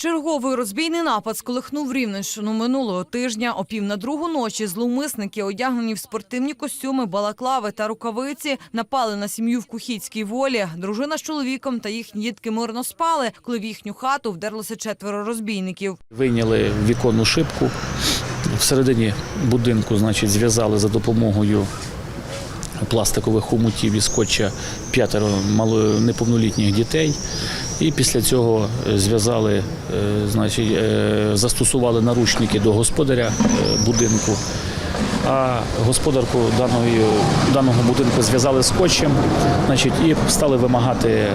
Черговий розбійний напад сколихнув Рівненщину минулого тижня. О пів на другу ночі зловмисники, одягнені в спортивні костюми, балаклави та рукавиці, напали на сім'ю в Кухіцькій волі. Дружина з чоловіком та їхні дітки мирно спали, коли в їхню хату вдерлося четверо розбійників. Вийняли віконну шибку. Всередині будинку, значить, зв'язали за допомогою пластикових хомутів і скотча п'ятеро неповнолітніх дітей. І після цього е, зв'язали, е, значить, е, застосували наручники до господаря будинку. А господарку даної, даного будинку зв'язали скотчем значить, і стали вимагати е,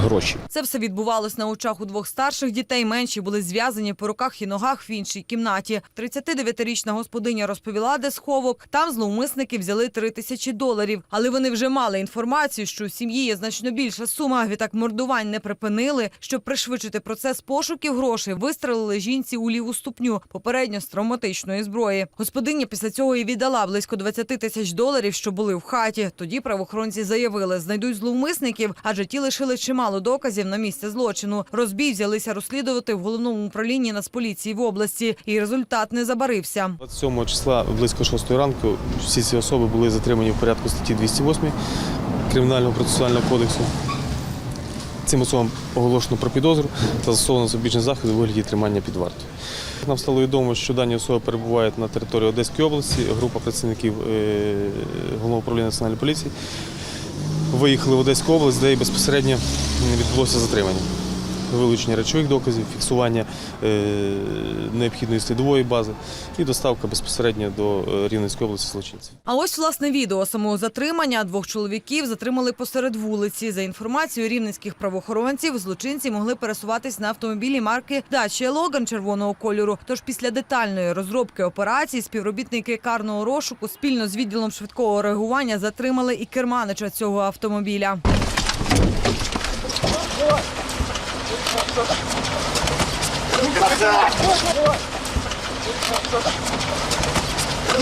гроші. Це все відбувалось на очах у двох старших дітей. Менші були зв'язані по руках і ногах в іншій кімнаті. 39-річна господиня розповіла, де сховок. Там зловмисники взяли 3 тисячі доларів. Але вони вже мали інформацію, що у сім'ї є значно більша сума. Відтак мордувань не припинили. Щоб пришвидшити процес пошуків грошей, вистрелили жінці у ліву ступню, попередньо з травматичної зброї. Господиня після цього і віддала близько 20 тисяч доларів, що були в хаті. Тоді правоохоронці заявили, знайдуть зловмисників, адже ті лишили чимало доказів на місці злочину. Розбій взялися розслідувати в головному управлінні Нацполіції в області, і результат не забарився. 27 числа близько 6 ранку всі ці особи були затримані в порядку статті 208 Кримінального процесуального кодексу. Цим особам оголошено про підозру та застосовано запобіжний захід у вигляді тримання під вартою. Нам стало відомо, що дані особи перебувають на території Одеської області. Група працівників е, Головного управління національної поліції виїхали в Одеську область, де і безпосередньо відбулося затримання. Вилучення речових доказів, фіксування е, необхідної слідової бази і доставка безпосередньо до е, Рівненської області злочинців. А ось власне відео самого затримання двох чоловіків затримали посеред вулиці. За інформацією рівненських правоохоронців, злочинці могли пересуватись на автомобілі марки Dacia Logan червоного кольору. Тож після детальної розробки операції співробітники карного розшуку спільно з відділом швидкого реагування затримали і керманича цього автомобіля. Красавчик!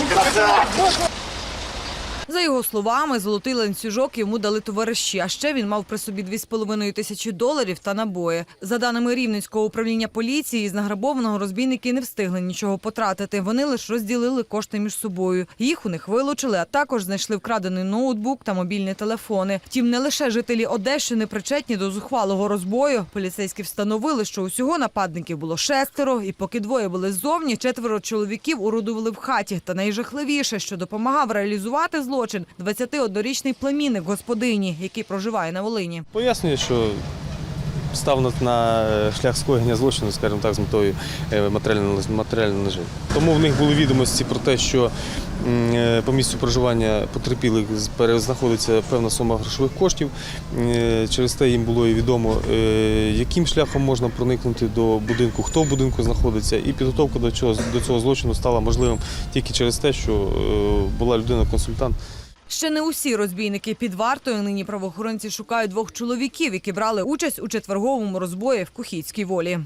Красавчик! За його словами, золотий ланцюжок йому дали товариші. А ще він мав при собі 2,5 тисячі доларів та набої. За даними Рівненського управління поліції, з награбованого розбійники не встигли нічого потратити. Вони лише розділили кошти між собою. Їх у них вилучили, а також знайшли вкрадений ноутбук та мобільні телефони. Втім, не лише жителі Одещини причетні до зухвалого розбою. Поліцейські встановили, що усього нападників було шестеро, і поки двоє були ззовні, четверо чоловіків уродували в хаті. Та найжахливіше, що допомагав реалізувати злочин 21-річний племінник господині, який проживає на Волині. Пояснює, що став на- на шлях скоєння злочину, скажімо так, з метою е, матеріального матеріального наживу. Тому в них були відомості про те, що е, по місцю проживання потерпілих знаходиться певна сума грошових коштів. Е, Через те їм було і відомо, е, яким шляхом можна проникнути до будинку, хто в будинку знаходиться, і підготовка до цього, злочину стала можливим тільки через те, що е, була людина-консультант. Ще не усі розбійники під вартою. Нині правоохоронці шукають двох чоловіків, які брали участь у четверговому розбої в Кухійській волі.